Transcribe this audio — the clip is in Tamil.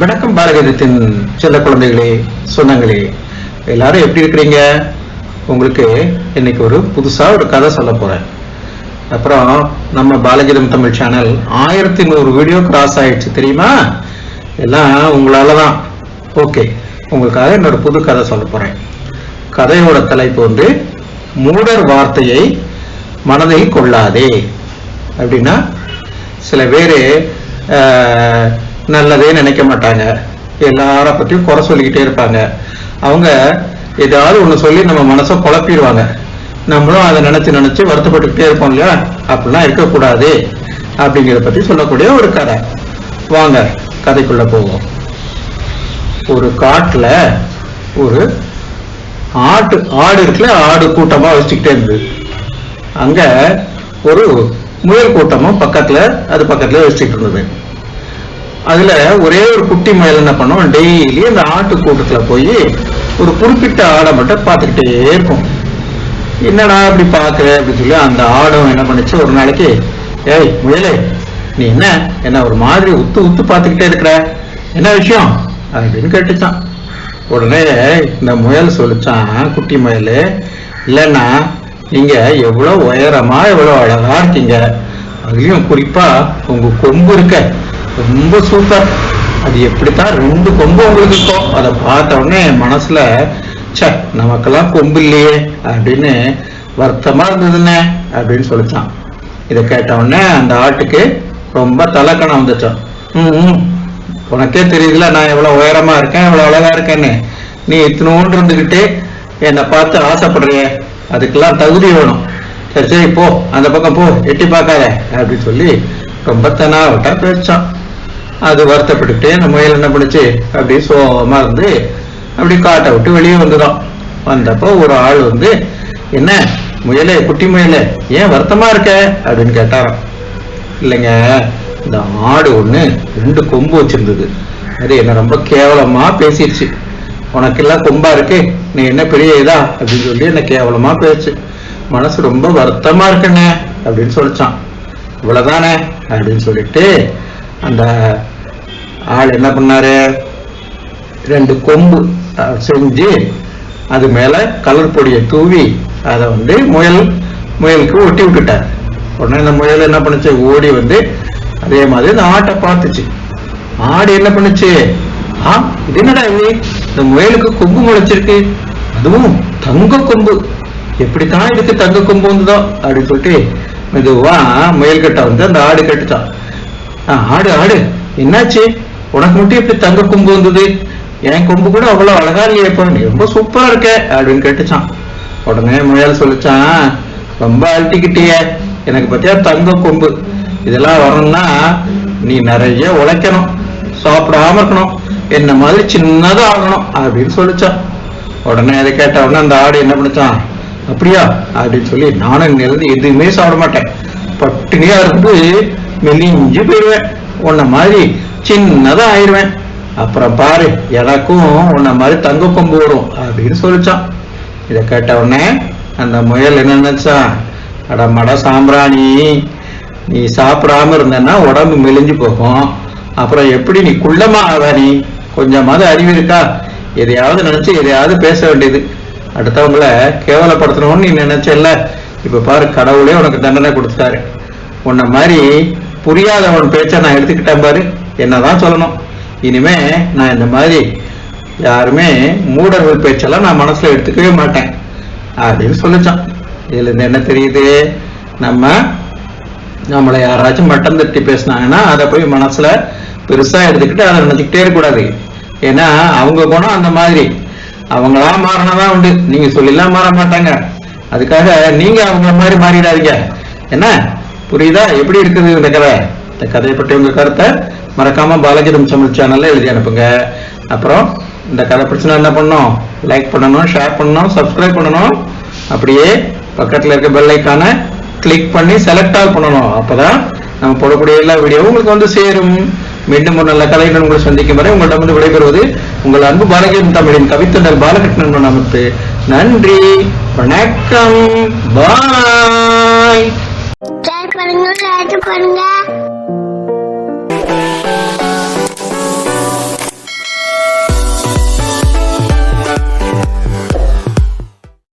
வணக்கம் பாரகீதத்தின் செல்ல குழந்தைகளே சொந்தங்களே. எல்லாரும் எப்படி இருக்கிறீங்க? உங்களுக்கு இன்னைக்கு ஒரு புதுசாக ஒரு கதை சொல்ல போறேன். அப்புறம் நம்ம பாலகீதம் தமிழ் சேனல் ஆயிரத்தி நூறு வீடியோ கிராஸ் ஆயிடுச்சு தெரியுமா? எல்லாம் உங்களால தான். ஓகே உங்களுக்காக என்னோட புது கதை சொல்ல போறேன். கதையோட தலைப்பு வந்து மூடர் வார்த்தையை மனதில் கொள்ளாதே. அப்படின்னா சில பேர் நல்லதே நினைக்க மாட்டாங்க. எல்லார பற்றியும் குறை சொல்லிக்கிட்டே இருப்பாங்க. அவங்க ஏதாவது ஒன்று சொல்லி நம்ம மனசை குழப்பிடுவாங்க. நம்மளும் அதை நினைச்சு நினைச்சு வருத்தப்பட்டுக்கிட்டே இருப்போம் இல்லையா? அப்படிலாம் இருக்கக்கூடாது. அப்படிங்கிறத பத்தி சொல்லக்கூடிய ஒரு கதை. வாங்க கதைக்குள்ள போவோம். ஒரு காட்டுல ஒரு ஆட்டு ஆடு இருக்குல்ல ஆடு கூட்டமா வச்சுக்கிட்டே இருந்தது. அங்க ஒரு முயல் கூட்டமும் பக்கத்துல அது பக்கத்துல வச்சுக்கிட்டு இருந்தது. அதுல ஒரே ஒரு குட்டி முயல் என்ன பண்ணும்? டெய்லி அந்த ஆட்டு கூட்டத்துல போய் ஒரு குறிப்பிட்ட ஆடை மட்டும் பார்த்துக்கிட்டே இருக்கும். என்னடா இப்படி பாக்குற அப்படின்னு சொல்லி அந்த ஆடும் என்ன பண்ணுச்சு? ஒரு நாளைக்கு ஏய் முயலே நீ என்ன? என்ன ஒரு மாதிரி உத்து உத்து பார்த்துக்கிட்டே இருக்கிற? என்ன விஷயம்? அப்படின்னு கேட்டுச்சான். உடனே இந்த முயல் சொல்லிச்சான் குட்டி முயல் இல்லைன்னா நீங்க எவ்வளவு உயரமா எவ்வளவு அழகா இருக்கீங்க. அதுலயும் குறிப்பா உங்க கொம்பு இருக்க. ரொம்ப சூப்பர் அது எப்படித்தான் ரெண்டு கொம்பு உங்களுக்கு இருக்கும் அதை பார்த்த உடனே என் மனசுல சே நமக்கெல்லாம் கொம்பு இல்லையே அப்படின்னு வருத்தமா இருந்ததுன்னு அப்படின்னு சொல்லிச்சான். இதை கேட்ட உடனே அந்த ஆட்டுக்கு ரொம்ப தலைக்கணம் வந்துச்சான். ம் உனக்கே தெரியுதுல நான் எவ்வளவு உயரமா இருக்கேன் எவ்வளவு அழகா இருக்கேன்னு. நீ இத்தினோண்டு இருந்துகிட்டு என்னை பார்த்து ஆசைப்படுறிய அதுக்கெல்லாம் தகுதி வேணும். சரி சரி போ அந்த பக்கம் போ எட்டி பார்க்காத அப்படின்னு சொல்லி ரொம்ப தெனாவட்டா பேசிச்சான். அது வருத்தப்பட்டுட்டு அந்த முயல் என்ன பண்ணுச்சு? அப்படி சோகமா இருந்து அப்படி காட்டை விட்டு வெளியே வந்துதான் வந்தப்போ ஒரு ஆள் வந்து என்ன முயலே குட்டி முயலே ஏன் வருத்தமா இருக்க? அப்படின்னு கேட்டாராம். இல்லைங்க இந்த ஆடு ஒண்ணு ரெண்டு கொம்பு வச்சிருந்தது. அது என்ன ரொம்ப கேவலமா பேசிடுச்சு. உனக்கெல்லாம் கொம்பா இருக்கு நீ என்ன பெரிய இதா? அப்படின்னு சொல்லி என்ன கேவலமா பேச்சு. மனசு ரொம்ப வருத்தமா இருக்குண்ணே அப்படின்னு சொல்லிச்சான். இவ்வளவுதானே அப்படின்னு சொல்லிட்டு அந்த ஆள் என்ன பண்ணாரு? ரெண்டு கொம்பு செஞ்சு அது மேல கலர் பொடியை தூவி அதை வந்து முயல் முயலுக்கு ஒட்டி விட்டுட்டார். உடனே இந்த முயல் என்ன பண்ணுச்சு? ஓடி வந்து அதே மாதிரி இந்த ஆட்டை பார்த்துச்சு. ஆடு என்ன பண்ணுச்சு? ஆ இது என்னடா இது? இந்த முயலுக்கு கொம்பு முளைச்சிருக்கு. அதுவும் தங்க கொம்பு. எப்படித்தான் இதுக்கு தங்க கொம்பு வந்ததோ அப்படின்னு சொல்லிட்டு மெதுவா முயல்கிட்ட வந்து அந்த ஆடு கட்டுச்சான் ஆ, ஆடு ஆடு என்னாச்சு? உனக்கு மட்டும் எப்படி தங்க கொம்பு வந்தது? என் கொம்பு கூட அவ்வளவு அழகா இல்லையே இப்போ நீ ரொம்ப சூப்பரா இருக்க அப்படின்னு கேட்டுச்சான். உடனே முயல் சொல்லிச்சான் ரொம்ப அழட்டிக்கிட்டிய. எனக்கு பத்தியா தங்க கொம்பு? இதெல்லாம் வரணும்னா நீ நிறைய உழைக்கணும். சாப்பிடாம இருக்கணும். என்ன மாதிரி சின்னதா ஆகணும் அப்படின்னு சொல்லிச்சான். உடனே அதை கேட்ட உடனே அந்த ஆடு என்ன பண்ணிச்சான்? அப்படியா? அப்படின்னு சொல்லி நானும் இன்னிலிருந்து எதுவுமே சாப்பிட மாட்டேன். பட்டினியா இருந்து மெலிஞ்சு போயிடுவேன். உன்ன மாதிரி சின்னதா ஆயிடுவேன் அப்புறம் பாரு எனக்கும் உன்னை மாதிரி தங்க கொம்பு வரும் அப்படின்னு சொல்லிச்சான். இதை கேட்ட உடனே அந்த முயல் என்ன நினைச்சான் அட மட சாம்பிராணி நீ சாப்பிடாம இருந்தன்னா உடம்பு மெலிஞ்சு போகும். அப்புறம் எப்படி நீ குள்ளமா ஆவ நீ? கொஞ்சமாவது அறிவு இருக்கா? எதையாவது நினைச்சு எதையாவது பேச வேண்டியது. அடுத்தவங்கள கேவலப்படுத்தணும்னு நீ நினைச்சல்ல. இப்ப பாரு கடவுளே உனக்கு தண்டனை கொடுத்துட்டாரு. உன்ன மாதிரி புரியாதவன் பேச்ச நான் எடுத்துக்கிட்டேன் பாரு. என்னதான் சொல்லணும். இனிமே நான் இந்த மாதிரி யாருமே மூடர்கள் பேச்செல்லாம் நான் மனசுல எடுத்துக்கவே மாட்டேன். அப்படின்னு சொல்லிச்சான். இதுல இருந்து என்ன தெரியுது? நம்ம நம்மளை யாராச்சும் மட்டம் தட்டி பேசினாங்கன்னா அதை போய் மனசுல பெருசா எடுத்துக்கிட்டு அதை நினைச்சுக்கிட்டே இருக்கக்கூடாது. ஏன்னா அவங்க குணம் அந்த மாதிரி. அவங்களா மாறினதான் உண்டு. நீங்க சொல்லிலாம் மாற மாட்டாங்க. அதுக்காக நீங்க அவங்க மாதிரி மாறிடாதீங்க. என்ன? புரியுதா? எப்படி இருக்குது இந்த கதை? இந்த கதையை பற்றி உங்க கருத்தை மறக்காம பாலாஜி ரம் தமிழ் சேனலில் எழுதி அனுப்புங்க. அப்புறம் இந்த கதை பிரச்சனை என்ன பண்ணணும்? லைக் பண்ணணும் ஷேர் பண்ணணும் சப்ஸ்கிரைப் பண்ணணும். அப்படியே பக்கத்துல இருக்க பெல் ஐக்கானை கிளிக் பண்ணி செலக்ட் ஆல் பண்ணணும். அப்பதான் நம்ம போடக்கூடிய எல்லா வீடியோவும் உங்களுக்கு வந்து சேரும். மீண்டும் ஒரு நல்ல கலைஞர் உங்களை சந்திக்கும் வரை உங்கள்ட்ட வந்து விடைபெறுவது உங்கள் அன்பு பாலகிருஷ்ணன் தமிழின் கவித்தண்டல் பாலகிருஷ்ணன் அமைப்பு நன்றி வணக்கம் பாய்